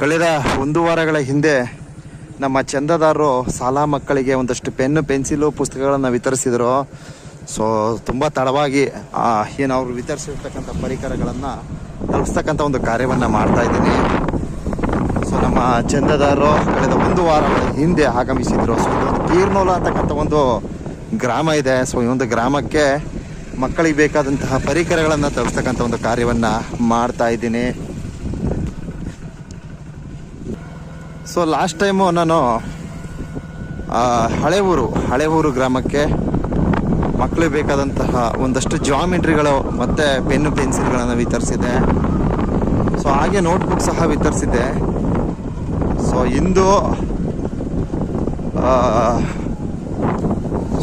ಕಳೆದ ಒಂದು ವಾರಗಳ ಹಿಂದೆ ನಮ್ಮ ಚಂದದಾರರು ಶಾಲಾ ಮಕ್ಕಳಿಗೆ ಒಂದಷ್ಟು ಪೆನ್ನು, ಪೆನ್ಸಿಲು ಪುಸ್ತಕಗಳನ್ನು ವಿತರಿಸಿದರು. ಸೊ ತುಂಬ ತಡವಾಗಿ ಏನು ಅವರು ವಿತರಿಸಿರ್ತಕ್ಕಂಥ ಪರಿಕರಗಳನ್ನು ತಲುಪಿಸ್ತಕ್ಕಂಥ ಒಂದು ಕಾರ್ಯವನ್ನು ಮಾಡ್ತಾ ಇದ್ದೀನಿ. ಸೊ ನಮ್ಮ ಚಂದದಾರರು ಕಳೆದ ಒಂದು ವಾರಗಳ ಹಿಂದೆ ಆಗಮಿಸಿದರು. ಸೊ ಇದೊಂದು ಕೀರ್ನೋಲ ಅಂತಕ್ಕಂಥ ಒಂದು ಗ್ರಾಮ ಇದೆ. ಸೊ ಈ ಒಂದು ಗ್ರಾಮಕ್ಕೆ ಮಕ್ಕಳಿಗೆ ಬೇಕಾದಂತಹ ಪರಿಕರಗಳನ್ನು ತಲುಪಿಸ್ತಕ್ಕಂಥ ಒಂದು ಕಾರ್ಯವನ್ನು ಮಾಡ್ತಾ ಇದ್ದೀನಿ. ಸೊ ಲಾಸ್ಟ್ ಟೈಮು ನಾನು ಹಳೆ ಊರು ಹಳೆ ಊರು ಗ್ರಾಮಕ್ಕೆ ಮಕ್ಕಳಿಗೆ ಬೇಕಾದಂತಹ ಒಂದಷ್ಟು ಜಾಮಿಟ್ರಿಗಳು ಮತ್ತು ಪೆನ್ನು ಪೆನ್ಸಿಲ್ಗಳನ್ನು ವಿತರಿಸಿದೆ. ಸೊ ಹಾಗೆ ನೋಟ್ಬುಕ್ ಸಹ ವಿತರಿಸಿದ್ದೆ ಸೊ ಇಂದು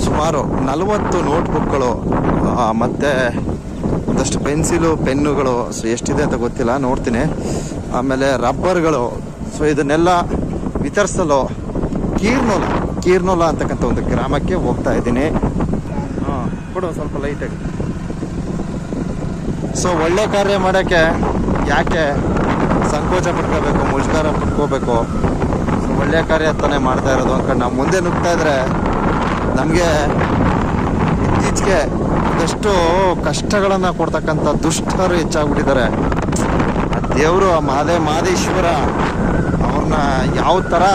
ಸುಮಾರು ನಲವತ್ತು ನೋಟ್ಬುಕ್ಗಳು ಮತ್ತೆ ಒಂದಷ್ಟು ಪೆನ್ಸಿಲು ಪೆನ್ನುಗಳು ಸೊ ಎಷ್ಟಿದೆ ಅಂತ ಗೊತ್ತಿಲ್ಲ, ನೋಡ್ತೀನಿ. ಆಮೇಲೆ ರಬ್ಬರ್ಗಳು ಸೊ ಇದನ್ನೆಲ್ಲ ವಿತರಿಸಲು ಕೀರ್ನೋಲ ಕೀರ್ನೋಲ ಅಂತಕ್ಕಂಥ ಒಂದು ಗ್ರಾಮಕ್ಕೆ ಹೋಗ್ತಾ ಇದ್ದೀನಿ. ಹಾಂ, ಕೊಡು, ಸ್ವಲ್ಪ ಲೈಟಾಗಿ ಸೊ ಒಳ್ಳೆ ಕಾರ್ಯ ಮಾಡೋಕ್ಕೆ ಯಾಕೆ ಸಂಕೋಚ ಪಡ್ಕೋಬೇಕು ಮುಜುಗಾರ ಪಡ್ಕೋಬೇಕು ಸೊ ಒಳ್ಳೆ ಕಾರ್ಯ ತಾನೇ ಮಾಡ್ತಾ ಇರೋದು ಅಂದ್ಕೊಂಡು ನಾವು ಮುಂದೆ ನುಗ್ತಾ ಇದ್ರೆ ನಮಗೆ ಇತ್ತೀಚೆಗೆ ಒಂದಷ್ಟು ಕಷ್ಟಗಳನ್ನು ಕೊಡ್ತಕ್ಕಂಥ ದುಷ್ಟರು ಹೆಚ್ಚಾಗ್ಬಿಟ್ಟಿದ್ದಾರೆ. ಆ ದೇವರು, ಆ ಮಾದೇ, ಮಾದೇಶ್ವರ ಅವ್ರನ್ನ ಯಾವ ಥರ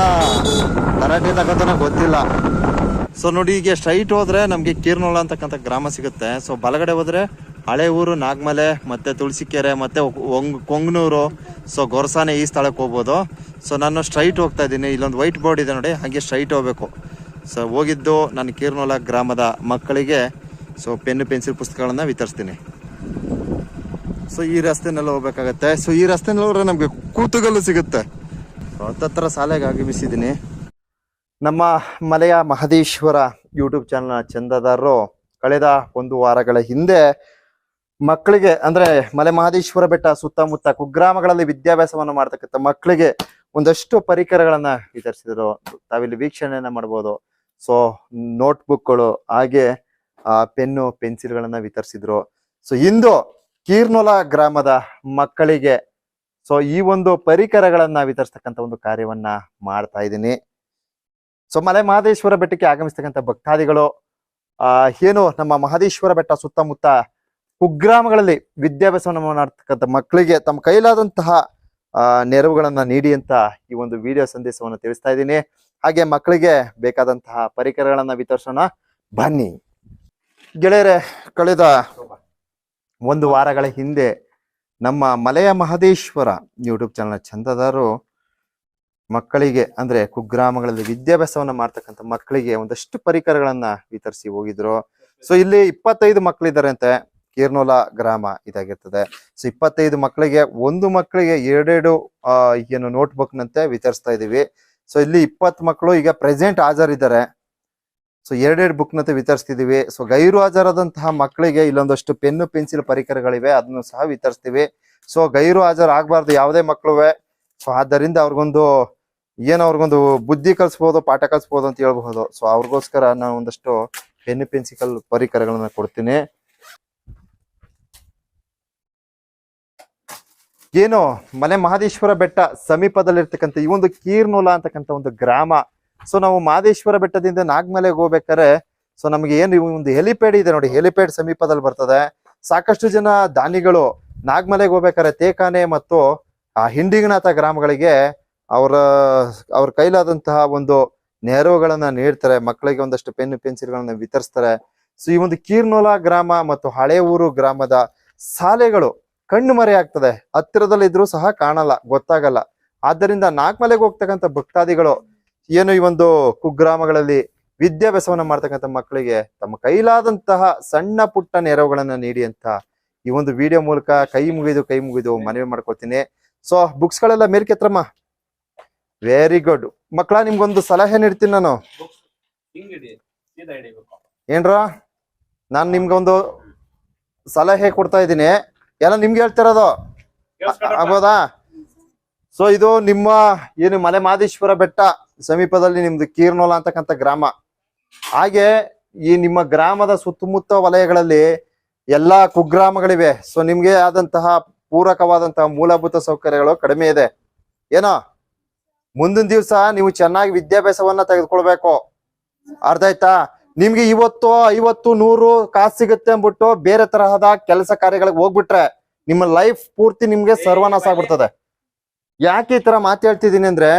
ತರಾಟೆ ತಗೋತಾನೆ ಗೊತ್ತಿಲ್ಲ. ಸೊ ನೋಡಿ ಈಗ ಸ್ಟ್ರೈಟ್ ಹೋದರೆ ನಮಗೆ ಕೀರ್ನೋಳ ಅಂತಕ್ಕಂಥ ಗ್ರಾಮ ಸಿಗುತ್ತೆ. ಸೊ ಬಲಗಡೆ ಹೋದರೆ ಹಳೆ ಊರು, ನಾಗಮಲೆ, ಮತ್ತೆ ತುಳಸಿಕೆರೆ, ಮತ್ತೆ ಒಂಗ್ ಕೊಂಗ್ನೂರು. ಸೊ ಗೊರಸಾನೆ ಈ ಸ್ಥಳಕ್ಕೆ ಹೋಗ್ಬೋದು. ಸೊ ನಾನು ಸ್ಟ್ರೈಟ್ ಹೋಗ್ತಾ ಇದ್ದೀನಿ. ಇಲ್ಲೊಂದು ವೈಟ್ ಬೋರ್ಡ್ ಇದೆ ನೋಡಿ, ಹಾಗೆ ಸ್ಟ್ರೈಟ್ ಹೋಗ್ಬೇಕು. ಸೊ ಹೋಗಿದ್ದು ನಾನು ಕೀರ್ನೋಳ ಗ್ರಾಮದ ಮಕ್ಕಳಿಗೆ. ಸೊ ಪೆನ್ನು ಪೆನ್ಸಿಲ್ ಪುಸ್ತಕಗಳನ್ನು ವಿತರಿಸ್ತೀನಿ. ಸೊ ಈ ರಸ್ತೆನಲ್ಲಿ ಹೋಗ್ಬೇಕಾಗತ್ತೆ. ಸೊ ಈ ರಸ್ತೆನಲ್ಲಿ ಹೋದ್ರೆ ನಮಗೆ ಕೂತುಗಲ್ಲು ಸಿಗುತ್ತೆ. ಹತ್ತತ್ರ ಶಾಲೆಗೆ ಆಗಮಿಸಿದ್ದೀನಿ. ನಮ್ಮ ಮಲೆಯ ಮಹದೇಶ್ವರ ಯೂಟ್ಯೂಬ್ ಚಾನಲ್ನ ಚಂದದಾರರು, ಕಳೆದ ಒಂದು ವಾರಗಳ ಹಿಂದೆ ಮಕ್ಕಳಿಗೆ, ಅಂದ್ರೆ ಮಲೆ ಮಹದೇಶ್ವರ ಬೆಟ್ಟ ಸುತ್ತಮುತ್ತ ಕುಗ್ರಾಮಗಳಲ್ಲಿ ವಿದ್ಯಾಭ್ಯಾಸವನ್ನು ಮಾಡ್ತಕ್ಕಂಥ ಮಕ್ಕಳಿಗೆ ಒಂದಷ್ಟು ಪರಿಕರಗಳನ್ನ ವಿತರಿಸಿದರು. ತಾವಿಲ್ಲಿ ವೀಕ್ಷಣೆಯನ್ನು ಮಾಡ್ಬೋದು ಸೊ ನೋಟ್ಬುಕ್ಗಳು ಹಾಗೆ ಪೆನ್ನು, ಪೆನ್ಸಿಲ್ಗಳನ್ನು ವಿತರಿಸಿದರು. ಸೊ ಇಂದು ಕೀರ್ನೊಲ ಗ್ರಾಮದ ಮಕ್ಕಳಿಗೆ ಸೊ ಈ ಒಂದು ಪರಿಕರಗಳನ್ನ ವಿತರಿಸ್ತಕ್ಕಂಥ ಒಂದು ಕಾರ್ಯವನ್ನ ಮಾಡ್ತಾ ಇದ್ದೀನಿ. ಸೊ ಮಲೆ ಮಹದೇಶ್ವರ ಬೆಟ್ಟಕ್ಕೆ ಆಗಮಿಸ್ತಕ್ಕಂಥ ಭಕ್ತಾದಿಗಳು, ಆ, ಏನು ನಮ್ಮ ಮಹದೇಶ್ವರ ಬೆಟ್ಟ ಸುತ್ತಮುತ್ತ ಕುಗ್ರಾಮಗಳಲ್ಲಿ ವಿದ್ಯಾಭ್ಯಾಸವನ್ನು ಮಾಡ್ತಕ್ಕಂಥ ಮಕ್ಕಳಿಗೆ ತಮ್ಮ ಕೈಲಾದಂತಹ ನೆರವುಗಳನ್ನ ನೀಡಿ ಅಂತ ಈ ಒಂದು ವಿಡಿಯೋ ಸಂದೇಶವನ್ನು ತಿಳಿಸ್ತಾ ಇದ್ದೀನಿ. ಹಾಗೆ ಮಕ್ಕಳಿಗೆ ಬೇಕಾದಂತಹ ಪರಿಕರಗಳನ್ನ ವಿತರಿಸೋಣ. ಬನ್ನಿ. ಗೆಳೆಯರೆ, ಕಳೆದ ಒಂದು ವಾರಗಳ ಹಿಂದೆ ನಮ್ಮ ಮಲೆಯ ಮಹದೇಶ್ವರ ಯೂಟ್ಯೂಬ್ ಚಾನಲ್ ಚಂದದಾರು ಮಕ್ಕಳಿಗೆ, ಅಂದ್ರೆ ಕುಗ್ರಾಮಗಳಲ್ಲಿ ವಿದ್ಯಾಭ್ಯಾಸವನ್ನು ಮಾಡ್ತಕ್ಕಂಥ ಮಕ್ಕಳಿಗೆ ಒಂದಷ್ಟು ಪರಿಕರಗಳನ್ನ ವಿತರಿಸಿ ಹೋಗಿದ್ರು. ಸೊ ಇಲ್ಲಿ ಇಪ್ಪತ್ತೈದು ಮಕ್ಕಳಿದ್ದಾರೆ ಅಂತೆ. ಕೀರ್ನೋಲ ಗ್ರಾಮ ಇದಾಗಿರ್ತದೆ. ಸೊ ಇಪ್ಪತ್ತೈದು ಮಕ್ಕಳಿಗೆ ಒಂದು ಮಕ್ಕಳಿಗೆ ಎರಡೆರಡು ಏನು ನೋಟ್ಬುಕ್ನಂತೆ ವಿತರಿಸ್ತಾ ಇದೀವಿ. ಸೊ ಇಲ್ಲಿ ಇಪ್ಪತ್ತು ಮಕ್ಕಳು ಈಗ ಪ್ರೆಸೆಂಟ್ ಹಾಜರಿದ್ದಾರೆ. ಸೊ ಎರಡೆರಡು ಬುಕ್ ವಿತರಿಸ್ತಿದ್ದೀವಿ. ವಿತರಿಸ್ತಿದೀವಿ ಸೊ ಗೈರು ಹಾಜರಾದಂತಹ ಮಕ್ಕಳಿಗೆ ಇಲ್ಲೊಂದಷ್ಟು ಪೆನ್ನು ಪೆನ್ಸಿಲ್ ಪರಿಕರಗಳಿವೆ. ಅದನ್ನು ಸಹ ವಿತರಿಸ್ತೀವಿ. ಸೊ ಗೈರು ಹಾಜರು ಆಗಬಾರ್ದು ಯಾವುದೇ ಮಕ್ಕಳುವೆ. ಸೊ ಆದ್ದರಿಂದ ಅವ್ರಿಗೊಂದು ಏನೋ ಅವ್ರಿಗೊಂದು ಬುದ್ಧಿ ಕಲಿಸ್ಬೋದು, ಪಾಠ ಕಲಿಸ್ಬೋದು ಅಂತ ಹೇಳ್ಬಹುದು. ಸೊ ಅವ್ರಿಗೋಸ್ಕರ ನಾನು ಒಂದಷ್ಟು ಪೆನ್ನು ಪೆನ್ಸಿಕಲ್ ಪರಿಕರಗಳನ್ನ ಕೊಡ್ತೀನಿ. ಏನು ಮಲೆ ಮಹದೇಶ್ವರ ಬೆಟ್ಟ ಸಮೀಪದಲ್ಲಿರ್ತಕ್ಕಂಥ ಈ ಒಂದು ಕೀರ್ನೂಲ ಅಂತಕ್ಕಂಥ ಒಂದು ಗ್ರಾಮ. ಸೊ ನಾವು ಮಾದೇಶ್ವರ ಬೆಟ್ಟದಿಂದ ನಾಗಮಲೆಗೆ ಹೋಗ್ಬೇಕಾದ್ರೆ ಸೊ ನಮಗೆ ಏನು ಒಂದು ಹೆಲಿಪ್ಯಾಡ್ ಇದೆ ನೋಡಿ, ಹೆಲಿಪ್ಯಾಡ್ ಸಮೀಪದಲ್ಲಿ ಬರ್ತದೆ. ಸಾಕಷ್ಟು ಜನ ದಾನಿಗಳು ನಾಗಮಲೆಗೆ ಹೋಗ್ಬೇಕಾದ್ರೆ ತೇಕಾನೆ ಮತ್ತು, ಆ ಹಿಂಡಿಗನಾಥ ಗ್ರಾಮಗಳಿಗೆ ಅವರ, ಅವ್ರ ಕೈಲಾದಂತಹ ಒಂದು ನೆರವುಗಳನ್ನ ನೀಡ್ತಾರೆ. ಮಕ್ಕಳಿಗೆ ಒಂದಷ್ಟು ಪೆನ್ ಪೆನ್ಸಿಲ್ಗಳನ್ನ ವಿತರಿಸ್ತಾರೆ. ಸೊ ಈ ಒಂದು ಕೀರ್ನೋಲ ಗ್ರಾಮ ಮತ್ತು ಹಳೆ ಊರು ಗ್ರಾಮದ ಶಾಲೆಗಳು ಕಣ್ಣು ಮರೆ ಆಗ್ತದೆ. ಹತ್ತಿರದಲ್ಲಿ ಸಹ ಕಾಣಲ್ಲ, ಗೊತ್ತಾಗಲ್ಲ. ಆದ್ದರಿಂದ ನಾಗಮಲೆಗೆ ಹೋಗ್ತಕ್ಕಂಥ ಭಕ್ತಾದಿಗಳು ಏನು ಈ ಒಂದು ಕುಗ್ರಾಮಗಳಲ್ಲಿ ವಿದ್ಯಾಭ್ಯಾಸವನ್ನ ಮಾಡ್ತಕ್ಕಂಥ ಮಕ್ಕಳಿಗೆ ತಮ್ಮ ಕೈಲಾದಂತಹ ಸಣ್ಣ ಪುಟ್ಟ ನೆರವುಗಳನ್ನ ನೀಡಿ ಅಂತ ಈ ಒಂದು ವಿಡಿಯೋ ಮೂಲಕ ಕೈ ಮುಗಿದು ಕೈ ಮುಗಿದು ಮನವಿ ಮಾಡ್ಕೊಳ್ತೀನಿ. ಸೊ ಬುಕ್ಸ್ ಗಳೆಲ್ಲ ಮೇಲ್ಕೆತ್ರಮ್ಮ ವೆರಿ ಗುಡ್ ಮಕ್ಕಳ ನಿಮ್ಗೊಂದು ಸಲಹೆ ನೀಡ್ತೀನಿ ನಾನು. ಏನ್ರ? ನಾನು ನಿಮ್ಗೊಂದು ಸಲಹೆ ಕೊಡ್ತಾ ಇದ್ದೀನಿ. ಎಲ್ಲ ನಿಮ್ಗೆ ಹೇಳ್ತಿರೋದು? ಆಗ್ಬೋದಾ? ಸೊ ಇದು ನಿಮ್ಮ ಏನು ಮಲೆ ಮಾದೇಶ್ವರ ಬೆಟ್ಟ? ಸಮೀಪದಲ್ಲಿ ನಿಮ್ದು ಕೀರ್ನೋಲ ಅಂತಕ್ಕಂಥ ಗ್ರಾಮ. ಹಾಗೆ ಈ ನಿಮ್ಮ ಗ್ರಾಮದ ಸುತ್ತಮುತ್ತ ವಲಯಗಳಲ್ಲಿ ಎಲ್ಲಾ ಕುಗ್ರಾಮಗಳಿವೆ. ಸೊ ನಿಮ್ಗೆ ಆದಂತಹ ಪೂರಕವಾದಂತಹ ಮೂಲಭೂತ ಸೌಕರ್ಯಗಳು ಕಡಿಮೆ ಇದೆ. ಏನೋ? ಮುಂದಿನ ದಿವಸ ನೀವು ಚೆನ್ನಾಗಿ ವಿದ್ಯಾಭ್ಯಾಸವನ್ನ ತೆಗೆದುಕೊಳ್ಬೇಕು. ಅರ್ಧ ಆಯ್ತಾ? ನಿಮ್ಗೆ ಇವತ್ತು ಐವತ್ತು ನೂರು ಕಾಸು ಸಿಗುತ್ತೆ ಅಂದ್ಬಿಟ್ಟು ಬೇರೆ ತರಹದ ಕೆಲಸ ಕಾರ್ಯಗಳಿಗೆ ಹೋಗ್ಬಿಟ್ರೆ ನಿಮ್ಮ ಲೈಫ್ ಪೂರ್ತಿ ನಿಮ್ಗೆ ಸರ್ವನಾಶ ಆಗ್ಬಿಡ್ತದೆ. ಯಾಕೆ ಈ ತರ ಮಾತಾಡ್ತಿದ್ದೀನಿ ಅಂದ್ರೆ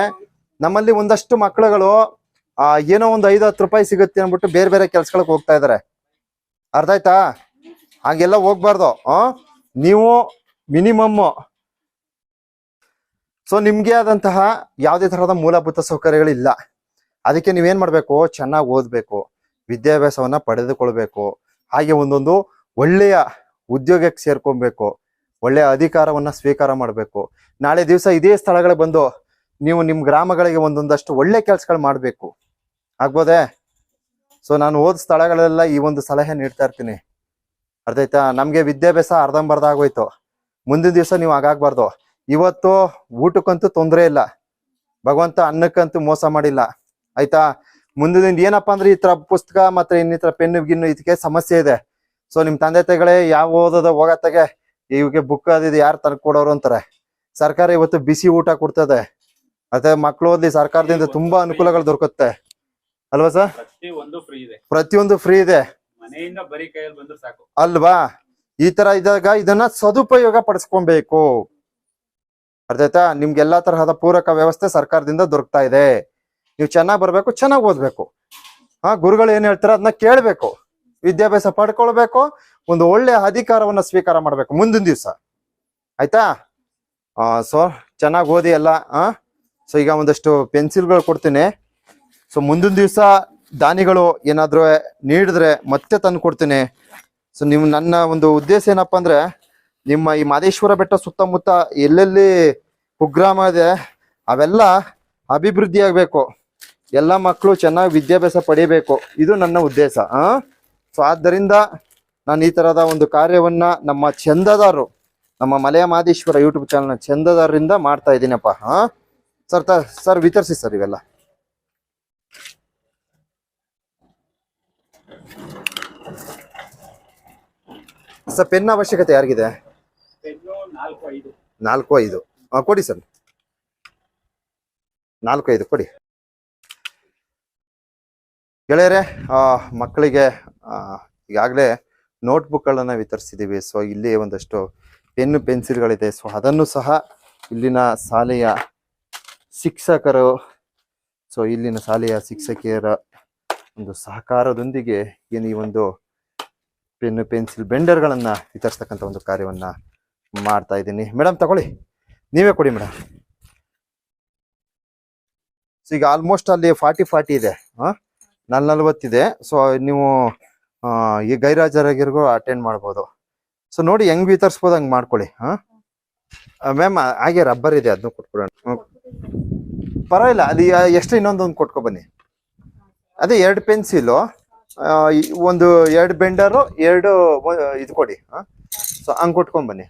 ನಮ್ಮಲ್ಲಿ ಒಂದಷ್ಟು ಮಕ್ಕಳುಗಳು ಏನೋ ಒಂದು ಐದು ಹತ್ತು ರೂಪಾಯಿ ಸಿಗುತ್ತೆ ಅಂದ್ಬಿಟ್ಟು ಬೇರೆ ಬೇರೆ ಕೆಲ್ಸಗಳಿಗೆ ಹೋಗ್ತಾ ಇದಾರೆ. ಅರ್ಧ ಆಯ್ತಾ? ಹಾಗೆಲ್ಲ ಹೋಗ್ಬಾರ್ದು ನೀವು ಮಿನಿಮಮ್. ಸೊ ನಿಮ್ಗೆ ಆದಂತಹ ಯಾವುದೇ ತರಹದ ಮೂಲಭೂತ ಸೌಕರ್ಯಗಳಿಲ್ಲ. ಅದಕ್ಕೆ ನೀವೇನ್ ಮಾಡ್ಬೇಕು? ಚೆನ್ನಾಗಿ ಓದ್ಬೇಕು, ವಿದ್ಯಾಭ್ಯಾಸವನ್ನ ಪಡೆದುಕೊಳ್ಬೇಕು, ಹಾಗೆ ಒಂದೊಂದು ಒಳ್ಳೆಯ ಉದ್ಯೋಗಕ್ಕೆ ಸೇರ್ಕೊಬೇಕು ಒಳ್ಳೆಯ ಅಧಿಕಾರವನ್ನ ಸ್ವೀಕಾರ ಮಾಡಬೇಕು. ನಾಳೆ ದಿವಸ ಇದೇ ಸ್ಥಳಗಳಿಗೆ ಬಂದು ನೀವು ನಿಮ್ಮ ಗ್ರಾಮಗಳಿಗೆ ಒಂದೊಂದಷ್ಟು ಒಳ್ಳೆ ಕೆಲಸಗಳು ಮಾಡಬೇಕು. ಆಗ್ಬೋದೇ? ಸೊ ನಾನು ಓದ್ ಸ್ಥಳಗಳೆಲ್ಲ ಈ ಒಂದು ಸಲಹೆ ನೀಡ್ತಾ ಇರ್ತೀನಿ. ಅರ್ಥ ನಮ್ಗೆ ವಿದ್ಯಾಭ್ಯಾಸ ಅರ್ಧಂಬರ್ಧ ಆಗೋಯ್ತು ಮುಂದಿನ ದಿವಸ ನೀವು ಆಗಾಗಬಾರ್ದು ಇವತ್ತು ಊಟಕ್ಕಂತೂ ತೊಂದರೆ ಇಲ್ಲ. ಭಗವಂತ ಅನ್ನಕ್ಕಂತೂ ಮೋಸ ಮಾಡಿಲ್ಲ. ಆಯ್ತಾ? ಮುಂದಿನ ಏನಪ್ಪಾ ಅಂದ್ರೆ ಈ ತರ ಪುಸ್ತಕ ಮತ್ತೆ ಇನ್ನಿತರ ಪೆನ್ನು, ಗಿನ್ನು ಇದಕ್ಕೆ ಸಮಸ್ಯೆ ಇದೆ. ಸೊ ನಿಮ್ ತಂದೆ ತಾಯಿಗಳೇ ಯಾವ ಓದೋದ ಹೋಗತ್ತಾಗೆ? ಇವಿಗೆ ಬುಕ್ ಅದಿದೆ ಯಾರು ತಂದ್ಕೊಡೋರು ಅಂತಾರೆ? ಸರ್ಕಾರ ಇವತ್ತು ಬಿಸಿ ಊಟ ಕೊಡ್ತದೆ. ಮತ್ತೆ ಮಕ್ಕಳು ಓದ್ಲಿ ಸರ್ಕಾರದಿಂದ ತುಂಬಾ ಅನುಕೂಲಗಳು ದೊರಕುತ್ತೆ. ಅಲ್ವಾ ಸರ್? ಪ್ರತಿಯೊಂದು ಫ್ರೀ ಇದೆ. ಅಲ್ವಾ? ಈ ತರ ಇದ್ದಾಗ ಇದನ್ನ ಸದುಪಯೋಗ ಪಡಿಸ್ಕೊಬೇಕು. ಅರ್ಥ ಆಯ್ತಾ? ನಿಮ್ಗೆ ಎಲ್ಲಾ ತರಹದ ಪೂರಕ ವ್ಯವಸ್ಥೆ ಸರ್ಕಾರದಿಂದ ದೊರಕ್ತಾ ಇದೆ. ನೀವು ಚೆನ್ನಾಗ್ ಬರ್ಬೇಕು ಚೆನ್ನಾಗ್ ಓದ್ಬೇಕು. ಹಾ ಗುರುಗಳು ಏನ್ ಹೇಳ್ತಾರೆ? ಅದನ್ನ ಕೇಳ್ಬೇಕು. ವಿದ್ಯಾಭ್ಯಾಸ ಪಡ್ಕೊಳ್ಬೇಕು. ಒಂದು ಒಳ್ಳೆ ಅಧಿಕಾರವನ್ನ ಸ್ವೀಕಾರ ಮಾಡ್ಬೇಕು ಮುಂದಿನ ದಿವ್ಸ. ಆಯ್ತಾ? ಆ ಸೊ ಚೆನ್ನಾಗ್ ಓದಿ ಎಲ್ಲ ಆ? ಸೊ ಈಗ ಒಂದಷ್ಟು ಪೆನ್ಸಿಲ್ಗಳು ಕೊಡ್ತೀನಿ. ಸೊ ಮುಂದಿನ ದಿವಸ ದಾನಿಗಳು ಏನಾದರೂ ನೀಡಿದ್ರೆ ಮತ್ತೆ ತಂದು ಕೊಡ್ತೀನಿ. ಸೊ ನೀವು ನನ್ನ ಒಂದು ಉದ್ದೇಶ ಏನಪ್ಪಾ ಅಂದ್ರೆ, ನಿಮ್ಮ ಈ ಮಾದೇಶ್ವರ ಬೆಟ್ಟ ಸುತ್ತಮುತ್ತ ಎಲ್ಲೆಲ್ಲಿ ಕುಗ್ರಾಮ ಇದೆ, ಅವೆಲ್ಲ ಅಭಿವೃದ್ಧಿ ಆಗಬೇಕು. ಎಲ್ಲ ಮಕ್ಕಳು ಚೆನ್ನಾಗಿ ವಿದ್ಯಾಭ್ಯಾಸ ಪಡಿಬೇಕು. ಇದು ನನ್ನ ಉದ್ದೇಶ, ಆ? ಸೊ ಆದ್ದರಿಂದ ನಾನು ಈ ಥರದ ಒಂದು ಕಾರ್ಯವನ್ನ ನಮ್ಮ ಚಂದದಾರರು ನಮ್ಮ ಮಲೆಯ ಮಾದೇಶ್ವರ ಯೂಟ್ಯೂಬ್ ಚಾನಲ್ ಚಂದದಾರರಿಂದ ಮಾಡ್ತಾ ಇದ್ದೀನಪ್ಪ ಹಾ ಸರ್ ಸರ್, ವಿತರಿಸಿ ಸರ್ ಇವೆಲ್ಲ. ಸರ್, ಪೆನ್ ಅವಶ್ಯಕತೆ ಯಾರಿಗಿದೆ? ನಾಲ್ಕು, ಐದು. ಕೊಡಿ ಸರ್. ನಾಲ್ಕು, ಐದು, ಕೊಡಿ. ಗೆಳೆಯರೆ ಮಕ್ಕಳಿಗೆ ಈಗಾಗಲೇ ನೋಟ್ಬುಕ್ಗಳನ್ನು ವಿತರಿಸಿದ್ದೀವಿ. ಸೊ ಇಲ್ಲಿ ಒಂದಷ್ಟು ಪೆನ್ನು, ಪೆನ್ಸಿಲ್ಗಳಿದೆ. ಸೊ, ಅದನ್ನು ಸಹ ಇಲ್ಲಿನ ಶಾಲೆಯ ಶಿಕ್ಷಕರು. ಸೊ ಇಲ್ಲಿನ ಶಾಲೆಯ ಶಿಕ್ಷಕಿಯರ ಒಂದು ಸಹಕಾರದೊಂದಿಗೆ ಏನು ಈ ಒಂದು ಪೆನ್ನು, ಪೆನ್ಸಿಲ್, ಬೆಂಡರ್ಗಳನ್ನು ವಿತರಿಸ್ತಕ್ಕಂಥ ಒಂದು ಕಾರ್ಯವನ್ನ ಮಾಡ್ತಾ ಇದ್ದೀನಿ. ಮೇಡಮ್ ತಗೊಳ್ಳಿ. ನೀವೇ ಕೊಡಿ ಮೇಡಮ್ ಈಗ ಆಲ್ಮೋಸ್ಟ್ ಅಲ್ಲಿ ಫಾರ್ಟಿ ಫಾರ್ಟಿ ಇದೆ. ನಲ್ ನಲ್ವತ್ತಿದೆ ಸೊ ನೀವು ಈ ಗೈರಾಜರಾಗಿರ್ಗೂ ಅಟೆಂಡ್ ಮಾಡ್ಬೋದು. ಸೊ ನೋಡಿ ಹೆಂಗ್ ವಿತರಿಸ್ಬೋದು ಹಂಗೆ ಮಾಡ್ಕೊಳ್ಳಿ. ಹಾ? ಮ್ಯಾಮ್ ಹಾಗೆ ರಬ್ಬರ್ ಇದೆ ಅದನ್ನು ಕೊಟ್ಬಿಡೋಣ. ಪರವಾಗಿಲ್ಲ ಅದು ಎಷ್ಟು ಇನ್ನೊಂದೊಂದು ಕೊಟ್ಕೊ ಬನ್ನಿ. ಅದೇ ಎರಡು ಪೆನ್ಸಿಲು ಒಂದು ಎರಡು ಬೆಂಡರು ಎರಡು ಇದು ಕೊಡಿ ಹಾಂ ಸೊ ಹಂಗೆ ಕೊಟ್ಕೊಂಬನ್ನಿ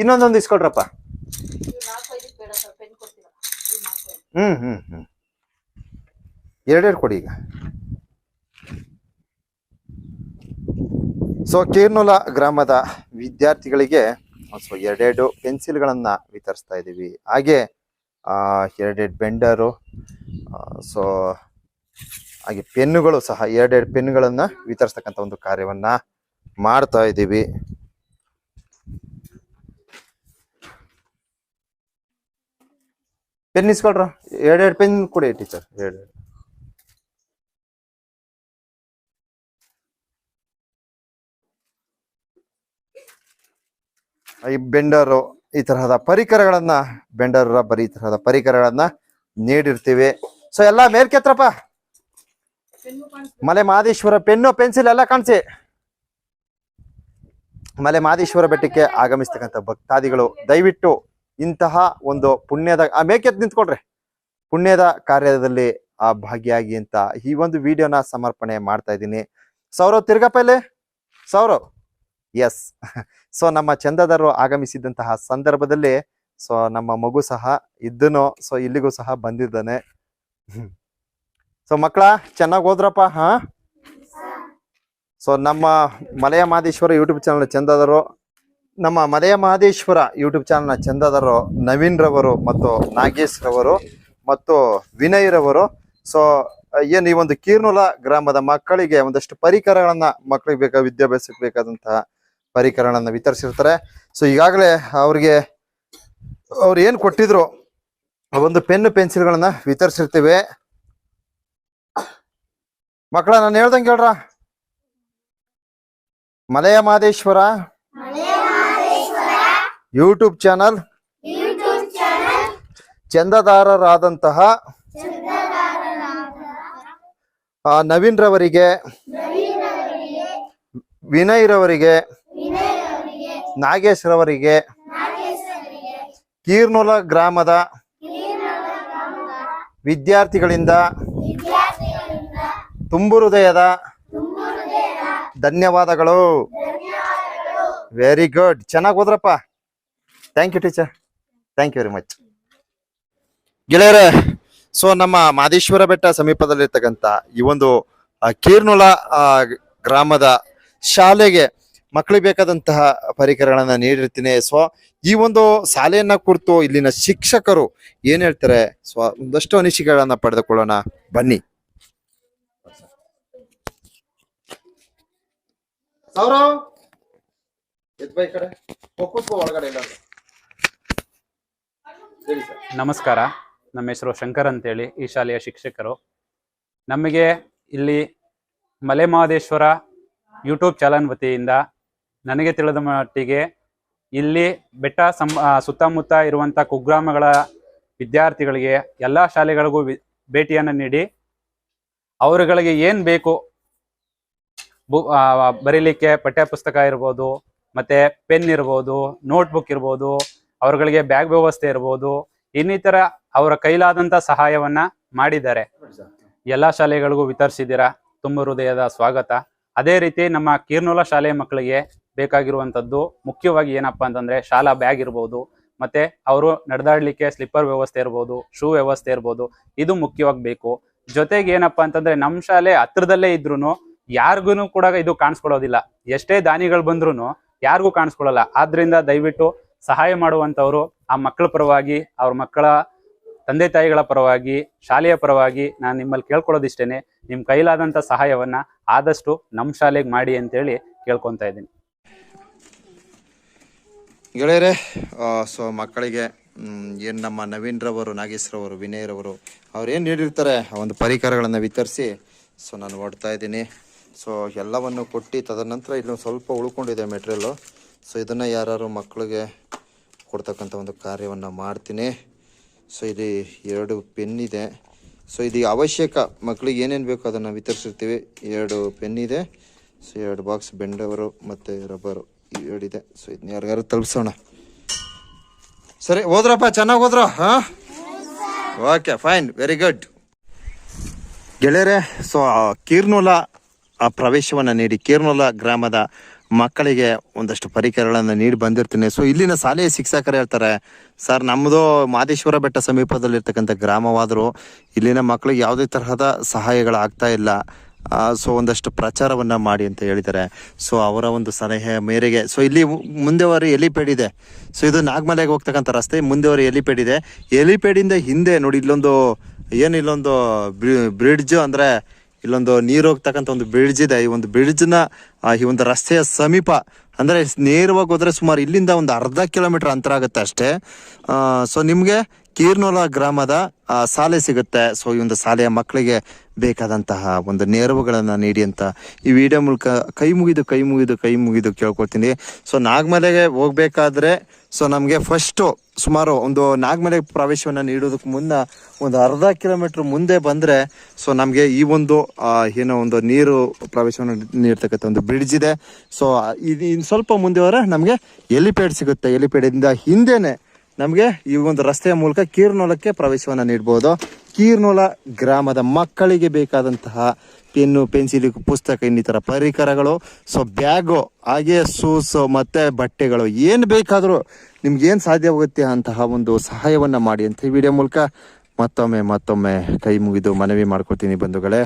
ಇನ್ನೊಂದೊಂದು ಇಸ್ಕೊಡ್ರಪ್ಪ. ಹ್ಞೂ ಹ್ಞೂ ಹ್ಞೂ ಎರಡೆರಡು ಕೊಡಿ ಈಗ. ಸೊ ಕೀರ್ನುಲ ಗ್ರಾಮದ ವಿದ್ಯಾರ್ಥಿಗಳಿಗೆ, ಸೊ, ಎರಡೆರಡು ಪೆನ್ಸಿಲ್ಗಳನ್ನು ವಿತರಿಸ್ತಾ ಇದ್ದೀವಿ ಹಾಗೆ ಎರಡೆರಡು ಬೆಂಡರು ಸೊ, ಹಾಗೆ ಪೆನ್ನುಗಳು ಸಹ, ಎರಡೆರಡು ಪೆನ್ನುಗಳನ್ನು ವಿತರಿಸ್ತಕ್ಕಂಥ ಒಂದು ಕಾರ್ಯವನ್ನ ಮಾಡ್ತಾ ಇದ್ದೀವಿ. ಪೆನ್ ಇಸ್ಕೊಳ್ರ ಎರಡೆರಡು ಪೆನ್ ಕೊಡಿ ಟೀಚರ್. ಎರಡು ಈ ಬೆಂಡರು ಈ ತರಹದ ಪರಿಕರಗಳನ್ನ ಬೆಂಡರ್ ರಬ್ಬರ್ ಈ ತರಹದ ಪರಿಕರಗಳನ್ನ ನೀಡಿರ್ತೀವಿ. ಸೊ ಎಲ್ಲ ಮೇಲ್ಕೆತ್ರಪ್ಪ. ಮಲೆ ಮಹದೇಶ್ವರ ಪೆನ್ನು, ಪೆನ್ಸಿಲ್ ಎಲ್ಲ ಕಾಣಿಸಿ. ಮಲೆ ಮಹದೇಶ್ವರ ಬೆಟ್ಟಕ್ಕೆ ಆಗಮಿಸ್ತಕ್ಕಂಥ ಭಕ್ತಾದಿಗಳು, ದಯವಿಟ್ಟು ಇಂತಹ ಒಂದು ಪುಣ್ಯದ, ಆ ಮೇಕೆತ್ ನಿಂತ್ಕೊಳ್ರಿ. ಪುಣ್ಯದ ಕಾರ್ಯದಲ್ಲಿ ಆ ಭಾಗಿಯಾಗಿ ಅಂತ ಈ ಒಂದು ವಿಡಿಯೋನ ಸಮರ್ಪಣೆ ಮಾಡ್ತಾ ಇದ್ದೀನಿ. ಸೌರವ್, ತಿರ್ಗಪ್ಪ ಇಲ್ಲಿ? ಸೌರವ್. ಎಸ್ ಸೊ ನಮ್ಮ ಚಂದದರು ಆಗಮಿಸಿದಂತಹ ಸಂದರ್ಭದಲ್ಲಿ ಸೊ ನಮ್ಮ ಮಗು ಸಹ ಇದ್ದನು ಸೊ ಇಲ್ಲಿಗೂ ಸಹ ಬಂದಿದ್ದಾನೆ. ಸೊ ಮಕ್ಕಳ, ಚೆನ್ನಾಗಿ ಹೋದ್ರಪ್ಪ ಹಾ? ಸೊ ನಮ್ಮ ಮಲೆಯ ಮಹದೇಶ್ವರ ಯೂಟ್ಯೂಬ್ ಚಾನಲ್ ಚಂದದರು ನಮ್ಮ ಮಲೆಯ ಮಹದೇಶ್ವರ ಯೂಟ್ಯೂಬ್ ಚಾನಲ್ನ ಚಂದದರು ನವೀನ್ ರವರು ಮತ್ತು ನಾಗೇಶ್ ರವರು ಮತ್ತು ವಿನಯ್ ರವರು. ಸೊ ಏನು ಈ ಒಂದು ಕೀರ್ನುಲ ಗ್ರಾಮದ ಮಕ್ಕಳಿಗೆ ಒಂದಷ್ಟು ಪರಿಕರಗಳನ್ನ ಮಕ್ಕಳಿಗೆ ಬೇಕಾ, ವಿದ್ಯಾಭ್ಯಾಸಕ್ಕೆ ಬೇಕಾದಂತಹ ಪರಿಕರಗಳನ್ನ ವಿತರಿಸಿರ್ತಾರೆ. ಸೊ ಈಗಾಗಲೇ ಅವ್ರಿಗೆ ಅವ್ರು ಏನು ಕೊಟ್ಟಿದ್ರು ಆ ಒಂದು ಪೆನ್ ಪೆನ್ಸಿಲ್ಗಳನ್ನು ವಿತರಿಸಿರ್ತೀವಿ. ಮಕ್ಕಳ ನಾನು ಹೇಳ್ದಂಗೆ ಹೇಳ್ರ? ಮಲಯ ಮಾದೇಶ್ವರ. ಯೂಟ್ಯೂಬ್ ಚಾನಲ್ ಚಂದದಾರರಾದಂತಹ ನವೀನ್ ರವರಿಗೆ. ವಿನಯ್ ರವರಿಗೆ ನಾಗೇಶ್ ರವರಿಗೆ ಕೀರ್ನೂಲ ಗ್ರಾಮದ ವಿದ್ಯಾರ್ಥಿಗಳಿಂದ ತುಂಬು ಹೃದಯದ ಧನ್ಯವಾದಗಳು. ವೆರಿ ಗುಡ್ ಚೆನ್ನಾಗಿ ಹೋದ್ರಪ್ಪ thank you teacher thank you very much ಗೆಳೆಯರೇ ಸೊ ನಮ್ಮ ಮಾದೇಶ್ವರ ಬೆಟ್ಟ ಸಮೀಪದಲ್ಲಿರ್ತಕ್ಕಂಥ ಈ ಒಂದು ಕೀರ್ನುಲ ಗ್ರಾಮದ ಶಾಲೆಗೆ ಮಕ್ಕಳಿಗೆ ಬೇಕಾದಂತಹ ಪರಿಕರಗಳನ್ನು ನೀಡಿರ್ತೀನಿ. ಸೊ ಈ ಒಂದು ಶಾಲೆಯನ್ನ ಕುರಿತು ಇಲ್ಲಿನ ಶಿಕ್ಷಕರು ಏನ್ ಹೇಳ್ತಾರೆ? ಸೊ ಒಂದಷ್ಟು ಅನಿಸಿಕೆಗಳನ್ನ ಪಡೆದುಕೊಳ್ಳೋಣ. ಬನ್ನಿ. ಸೌರವ್ ಕಡೆ. ಒಳಗಡೆ ಇಲ್ಲ ನಮಸ್ಕಾರ. ನಮ್ಮ ಹೆಸರು ಶಂಕರ್ ಅಂತೇಳಿ ಈ ಶಾಲೆಯ ಶಿಕ್ಷಕರು. ನಮಗೆ ಇಲ್ಲಿ ಮಲೆ ಮಹದೇಶ್ವರ ಯೂಟ್ಯೂಬ್ ಚಾನಲ್ ವತಿಯಿಂದ ನನಗೆ ತಿಳಿದ ಮಟ್ಟಿಗೆ ಇಲ್ಲಿ ಬೆಟ್ಟ ಸಂ ಸುತ್ತಮುತ್ತ ಇರುವಂಥ ಕುಗ್ರಾಮಗಳ ವಿದ್ಯಾರ್ಥಿಗಳಿಗೆ ಎಲ್ಲ ಶಾಲೆಗಳಿಗೂ ಭೇಟಿಯನ್ನು ನೀಡಿ ಅವರುಗಳಿಗೆ ಏನು ಬೇಕು ಬು ಬರೀಲಿಕ್ಕೆ ಪಠ್ಯಪುಸ್ತಕ ಇರ್ಬೋದು, ಮತ್ತೆ ಪೆನ್ ಇರ್ಬೋದು, ನೋಟ್ಬುಕ್ ಇರ್ಬೋದು, ಅವರುಗಳಿಗೆ ಬ್ಯಾಗ್ ವ್ಯವಸ್ಥೆ ಇರ್ಬೋದು, ಇನ್ನಿತರ ಅವರ ಕೈಲಾದಂಥ ಸಹಾಯವನ್ನು ಮಾಡಿದ್ದಾರೆ. ಎಲ್ಲ ಶಾಲೆಗಳಿಗೂ ವಿತರಿಸಿದ್ದೀರಾ? ತುಂಬ ಹೃದಯದ ಸ್ವಾಗತ. ಅದೇ ರೀತಿ ನಮ್ಮ ಕೀರ್ನೂಲ ಶಾಲೆಯ ಮಕ್ಕಳಿಗೆ ಬೇಕಾಗಿರುವಂತದ್ದು ಮುಖ್ಯವಾಗಿ ಏನಪ್ಪ ಅಂತಂದ್ರೆ ಶಾಲಾ ಬ್ಯಾಗ್ ಇರ್ಬೋದು, ಮತ್ತೆ ಅವರು ನಡೆದಾಡಲಿಕ್ಕೆ ಸ್ಲಿಪ್ಪರ್ ವ್ಯವಸ್ಥೆ ಇರ್ಬೋದು, ಶೂ ವ್ಯವಸ್ಥೆ ಇರ್ಬೋದು, ಇದು ಮುಖ್ಯವಾಗಿ ಬೇಕು. ಜೊತೆಗೆ ಏನಪ್ಪ ಅಂತಂದ್ರೆ ನಮ್ಮ ಶಾಲೆ ಹತ್ರದಲ್ಲೇ ಇದ್ರೂ ಯಾರಿಗೂ ಕೂಡ ಇದು ಕಾಣಿಸ್ಕೊಳ್ಳೋದಿಲ್ಲ. ಎಷ್ಟೇ ದಾನಿಗಳು ಬಂದ್ರೂ ಯಾರಿಗೂ ಕಾಣಿಸ್ಕೊಳ್ಳಲ್ಲ. ಆದ್ದರಿಂದ ದಯವಿಟ್ಟು ಸಹಾಯ ಮಾಡುವಂತವರು ಆ ಮಕ್ಕಳ ಪರವಾಗಿ, ಅವ್ರ ಮಕ್ಕಳ ತಂದೆ ತಾಯಿಗಳ ಪರವಾಗಿ, ಶಾಲೆಯ ಪರವಾಗಿ ನಾನು ನಿಮ್ಮಲ್ಲಿ ಕೇಳ್ಕೊಳ್ಳೋದಿಷ್ಟೇನೆ. ನಿಮ್ಮ ಕೈಲಾದಂಥ ಸಹಾಯವನ್ನು ಆದಷ್ಟು ನಮ್ಮ ಶಾಲೆಗೆ ಮಾಡಿ ಅಂತೇಳಿ ಕೇಳ್ಕೊತಾ ಇದ್ದೀನಿ. ಗೆಳೆಯರೇ ಸೊ ಮಕ್ಕಳಿಗೆ ಏನು ನಮ್ಮ ನವೀನ್ ರವರು ನಾಗೇಶ್ ರವರು ವಿನಯ್ ರವರು, ಅವ್ರು ಏನು ನೀಡಿರ್ತಾರೆ ಒಂದು ಪರಿಕರಗಳನ್ನು ವಿತರಿಸಿ, ಸೊ ನಾನು ಹೊಡ್ತಾ ಇದ್ದೀನಿ. ಸೊ ಎಲ್ಲವನ್ನು ಕೊಟ್ಟು ತದನಂತರ ಇಲ್ಲಿ ಸ್ವಲ್ಪ ಉಳ್ಕೊಂಡಿದೆ ಮೆಟೀರಿಯಲ್ಲು ಸೊ ಇದನ್ನು ಯಾರು ಮಕ್ಕಳಿಗೆ ಕೊಡ್ತಕ್ಕಂಥ ಒಂದು ಕಾರ್ಯವನ್ನು ಮಾಡ್ತೀನಿ. ಸೊ ಇಲ್ಲಿ ಎರಡು ಪೆನ್ ಇದೆ. ಸೊ ಇದು ಅವಶ್ಯಕ, ಮಕ್ಕಳಿಗೆ ಏನೇನು ಬೇಕೋ ಅದನ್ನು ವಿತರಿಸಿರ್ತೀವಿ. ಎರಡು ಪೆನ್ ಇದೆ. ಸೊ ಎರಡು ಬಾಕ್ಸ್ ಬೆಂಡವರು ಮತ್ತು ರಬ್ಬರು. ಎರಡಿದೆ ಸೊ ಇದನ್ನ ಯಾರಿಗಾರು ತಲುಪಿಸೋಣ. ಸರಿ, ಹೋದ್ರಪ್ಪ, ಚೆನ್ನಾಗಿ ಹೋದ್ರ? ಹಾಂ? ಓಕೆ ಫೈನ್ ವೆರಿ ಗುಡ್ ಗೆಳೆಯರೆ ಸೊ ಕೀರ್ನೂಲ, ಆ ಪ್ರವೇಶವನ್ನು ನೀಡಿ, ಕೀರ್ನೂಲ ಗ್ರಾಮದ ಮಕ್ಕಳಿಗೆ ಒಂದಷ್ಟು ಪರಿಕರಗಳನ್ನು ನೀಡಿ ಬಂದಿರ್ತೀನಿ. ಸೊ ಇಲ್ಲಿನ ಶಾಲೆಯ ಶಿಕ್ಷಕರು ಹೇಳ್ತಾರೆ, ಸರ್, ನಮ್ಮದು ಮಾದೇಶ್ವರ ಬೆಟ್ಟ ಸಮೀಪದಲ್ಲಿರ್ತಕ್ಕಂಥ ಗ್ರಾಮವಾದರೂ, ಇಲ್ಲಿನ ಮಕ್ಕಳಿಗೆ ಯಾವುದೇ ತರಹದ ಸಹಾಯಗಳಾಗ್ತಾ ಇಲ್ಲ. ಸೊ ಒಂದಷ್ಟು ಪ್ರಚಾರವನ್ನ ಮಾಡಿ ಅಂತ ಹೇಳಿದ್ದಾರೆ. ಸೊ ಅವರ ಒಂದು ಸಲಹೆ ಮೇರೆಗೆ, ಸೊ ಇಲ್ಲಿ ಮುಂದೆವರೆ ಎಲಿಪೇಡ್ ಇದೆ. ಸೊ ಇದು ನಾಗಮಲೆಗೆ ಹೋಗ್ತಕ್ಕಂಥ ರಸ್ತೆ, ಮುಂದೆವರೆ ಎಲಿಪೇಡ್ ಇದೆ. ಎಲಿಪೇಡಿಂದ ಹಿಂದೆ ನೋಡಿ, ಇಲ್ಲೊಂದು, ಏನು ಇಲ್ಲೊಂದು ಬ್ರಿಡ್ಜ್ ಅಂದ್ರೆ ಇಲ್ಲೊಂದು ನೀರು ಹೋಗ್ತಕ್ಕಂಥ ಒಂದು ಬ್ರಿಡ್ಜ್ ಇದೆ. ಈ ಒಂದು ಬ್ರಿಡ್ಜ್ನ ಈ ಒಂದು ರಸ್ತೆಯ ಸಮೀಪ, ಅಂದ್ರೆ ನೇರವಾಗಿ ಹೋದ್ರೆ ಸುಮಾರು ಇಲ್ಲಿಂದ ಒಂದು ಅರ್ಧ ಕಿಲೋಮೀಟರ್ ಅಂತರ ಆಗುತ್ತೆ ಅಷ್ಟೇ. ಸೊ ನಿಮಗೆ ಕೀರ್ನೋಲ ಗ್ರಾಮದ ಸಾಲೆ ಸಿಗುತ್ತೆ. ಸೊ ಈ ಒಂದು ಶಾಲೆಯ ಮಕ್ಕಳಿಗೆ ಬೇಕಾದಂತಹ ಒಂದು ನೆರವುಗಳನ್ನು ನೀಡಿ ಅಂತ ಈ ವಿಡಿಯೋ ಮೂಲಕ ಕೈ ಮುಗಿದು ಕೈ ಮುಗಿದು ಕೈ ಮುಗಿದು ಕೇಳ್ಕೊಳ್ತೀನಿ. ಸೊ ನಾಗಮಲೆಗೆ ಹೋಗ್ಬೇಕಾದ್ರೆ ಸೊ ನಮಗೆ ಫಸ್ಟು ಸುಮಾರು ಒಂದು ನಾಗಮಲೆ ಪ್ರವೇಶವನ್ನು ನೀಡೋದಕ್ಕೆ ಮುನ್ನ ಒಂದು ಅರ್ಧ ಕಿಲೋಮೀಟ್ರ್ ಮುಂದೆ ಬಂದರೆ ಸೊ ನಮಗೆ ಈ ಒಂದು ಏನೋ ಒಂದು ನೀರು ಪ್ರವೇಶವನ್ನು ನೀಡ್ತಕ್ಕಂಥ ಒಂದು ಬ್ರಿಡ್ಜ್ ಇದೆ. ಸೊ ಇದು ಇನ್ನು ಸ್ವಲ್ಪ ಮುಂದೆ ಹೋದ್ರೆ ನಮಗೆ ಎಲಿಪೇಡ್ ಸಿಗುತ್ತೆ. ಎಲಿಪೇಡಿಂದ ಹಿಂದೆನೆ ನಮಗೆ ಈ ಒಂದು ರಸ್ತೆಯ ಮೂಲಕ ಕೀರ್ನೋಲಕ್ಕೆ ಪ್ರವೇಶವನ್ನು ನೀಡ್ಬೋದು. ಕೀರ್ನೋಲ ಗ್ರಾಮದ ಮಕ್ಕಳಿಗೆ ಬೇಕಾದಂತಹ ಪೆನ್ನು, ಪೆನ್ಸಿಲ್, ಪುಸ್ತಕ, ಇನ್ನಿತರ ಪರಿಕರಗಳು. ಸೊ ಬ್ಯಾಗು ಹಾಗೆ ಶೂಸು ಮತ್ತು ಬಟ್ಟೆಗಳು. ಏನು ಬೇಕಾದರೂ ನಿಮ್ಗೇನು ಸಾಧ್ಯವಾಗುತ್ತೆ ಅಂತಹ ಒಂದು ಸಹಾಯವನ್ನು ಮಾಡಿ ಅಂತ ಈ ವಿಡಿಯೋ ಮೂಲಕ ಮತ್ತೊಮ್ಮೆ ಮತ್ತೊಮ್ಮೆ ಕೈ ಮುಗಿದು ಮನವಿ ಮಾಡ್ಕೊತೀನಿ ಬಂಧುಗಳೇ.